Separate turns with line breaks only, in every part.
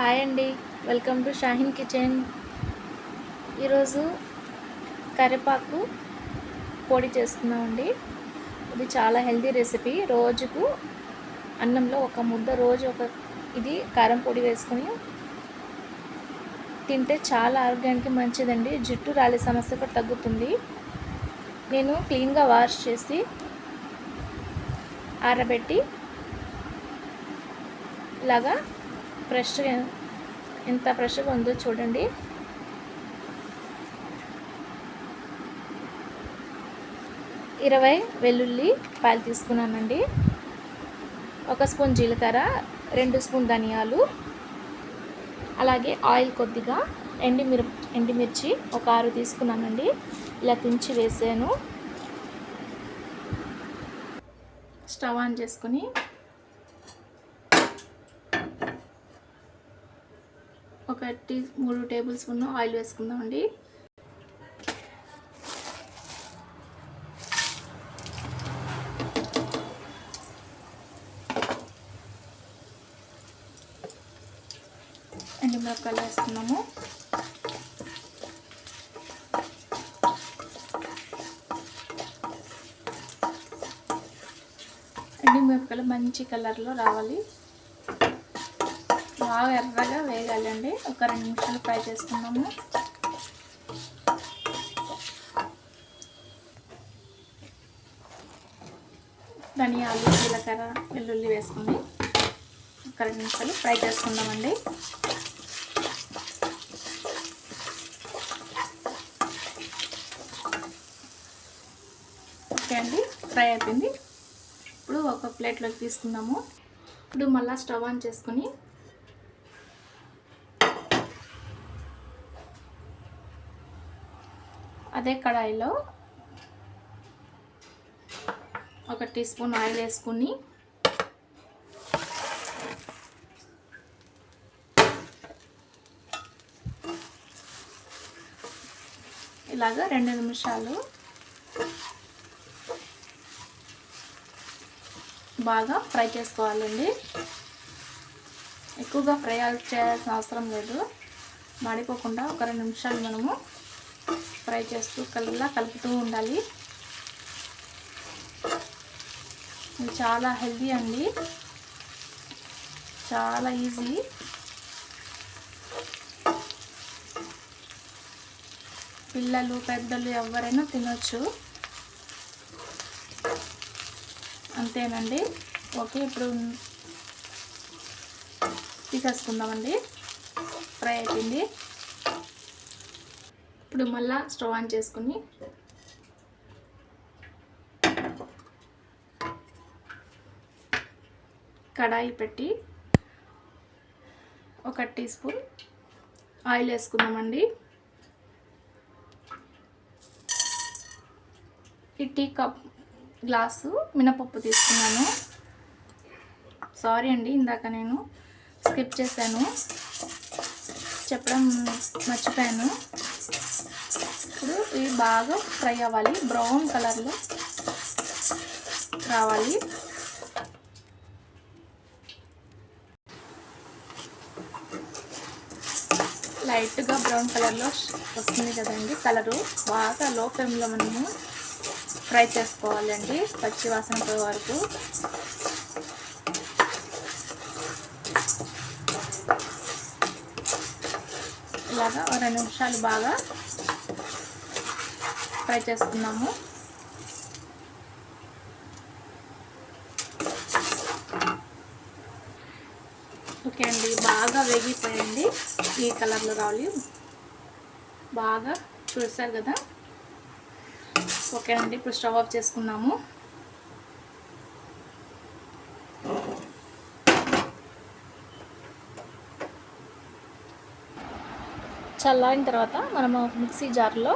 Hi అండి. Welcome to Shaheen kitchen. ఈరోజు కరివేపాకు పొడి చేసుకున్నామండి ఇది చాలా హెల్తీ రెసిపీ. రోజుకు అన్నంలో ఒక ముద్ద రోజు ఒక ఇది కారం పొడి వేసుకొని తింటే చాలా ఆరోగ్యానికి మంచిదండి. జుట్టు రాలే సమస్య కూడా తగ్గుతుంది. నేను క్లీన్గా వాష్ చేసి ఆరబెట్టి ఇలాగా ఫ్రెష్గా ఎంత ఫ్రెష్గా ఉందో చూడండి. ఇరవై వెల్లుల్లి పాలు తీసుకున్నానండి. ఒక స్పూన్ జీలకర్ర రెండు స్పూన్ ధనియాలు అలాగే ఆయిల్ కొద్దిగా ఎండిమిర్ ఎండిమిర్చి ఒక ఆరు తీసుకున్నానండి. ఇలా తుంచి వేసాను. స్టవ్ ఆన్ చేసుకొని ఒక టీ మూడు టేబుల్ స్పూన్ ఆయిల్ వేసుకుందామండి. ఎండుమిరపకాయలు వేస్తున్నాము ఎండుమిరపకాయలు మంచి కలర్లో రావాలి. బాగా ఎర్రగా వేగాలండి. ఒక రెండు నిమిషాలు ఫ్రై చేసుకున్నాము ధనియాలు జీలకర్ర వెల్లుల్లి వేసుకుని ఒక రెండు నిమిషాలు ఫ్రై చేసుకుందామండి. ఓకే అండి ఫ్రై అయిపోయింది. ఇప్పుడు ఒక ప్లేట్లోకి తీసుకుందాము. ఇప్పుడు మళ్ళీ స్టవ్ ఆన్ చేసుకుని అదే కడాయిలో ఒక టీ స్పూన్ ఆయిల్ వేసుకుని ఇలాగా రెండు నిమిషాలు బాగా ఫ్రై చేసుకోవాలండి. ఎక్కువగా ఫ్రై చేయాల్సిన అవసరం లేదు. మాడిపోకుండా ఒక రెండు నిమిషాలు మనము ఫ్రై చేస్తూ కల్లా కలుపుతూ ఉండాలి. ఇది చాలా హెల్దీ అండి. చాలా ఈజీ. పిల్లలు పెద్దలు ఎవరైనా తినొచ్చు. అంతేనండి. ఓకే ఇప్పుడు తీసేసుకుందామండి. ఫ్రై అయిపోయింది. ఇప్పుడు మళ్ళా స్టవ్ ఆన్ చేసుకుని కడాయి పెట్టి ఒక టీ స్పూన్ ఆయిల్ వేసుకుందామండి. ఈ టీ కప్ గ్లాసు మినపప్పు తీసుకున్నాను. సారీ అండి ఇందాక నేను స్కిప్ చేశాను. చెప్పడం మర్చిపోయాను. ఇప్పుడు ఇవి బాగా ఫ్రై అవ్వాలి. బ్రౌన్ కలర్లో రావాలి. లైట్గా బ్రౌన్ కలర్లో వస్తుంది కదండి కలరు. బాగా లో ఫ్లేమ్లో మనము ఫ్రై చేసుకోవాలండి పచ్చి వాసన పోయే వరకు. ఇలాగా రెండు నిమిషాలు బాగా ఫ్రై చేసుకున్నాము ఓకే అండి బాగా వేగిపోయింది ఈ కలర్లో రావాలి బాగా చూసారు కదా? ఓకే అండి ఇప్పుడు స్టవ్ ఆఫ్ చేసుకున్నాము. చల్లారిన తర్వాత మనము మిక్సీ జార్లో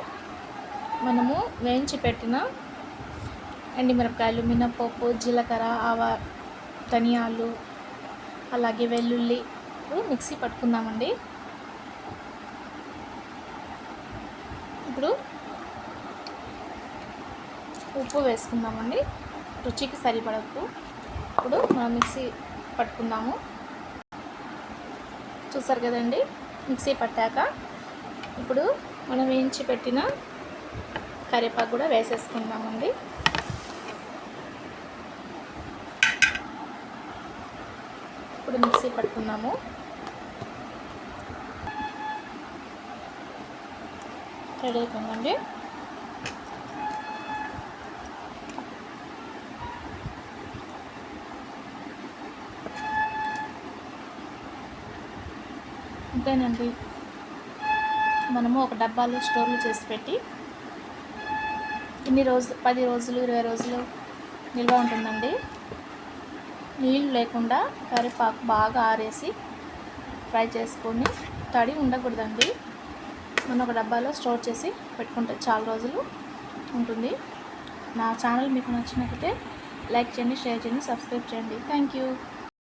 మనము వేయించి పెట్టిన ఎండిమిరపకాయలు మినపప్పు జీలకర్ర ఆవా ధనియాలు అలాగే వెల్లుల్లి మిక్సీ పట్టుకుందామండి. ఇప్పుడు ఉప్పు వేసుకుందామండి. రుచికి సరిపడకు. ఇప్పుడు మనం మిక్సీ పట్టుకుందాము. చూసారు కదండి? మిక్సీ పట్టాక ఇప్పుడు మనం వేయించి పెట్టిన కరివేపాకు కూడా వేసేసుకుందామండి. ఇప్పుడు మిక్సీ పట్టుకుందాము. రెడీ అయిపోయిందండి. అంతేనండి. మనము ఒక డబ్బాలో స్టోర్లు చేసి పెట్టి ఇన్ని రోజు పది రోజులు ఇరవై రోజులు నిల్వ ఉంటుందండి. నీళ్ళు లేకుండా కరివేపాకు బాగా ఆరేసి ఫ్రై చేసుకొని తడి ఉండకూడదండి. మనం ఒక డబ్బాలో స్టోర్ చేసి పెట్టుకుంటే చాలా రోజులు ఉంటుంది. నా ఛానల్ మీకు నచ్చినట్లయితే లైక్ చేయండి షేర్ చేయండి సబ్స్క్రైబ్ చేయండి. Thank you.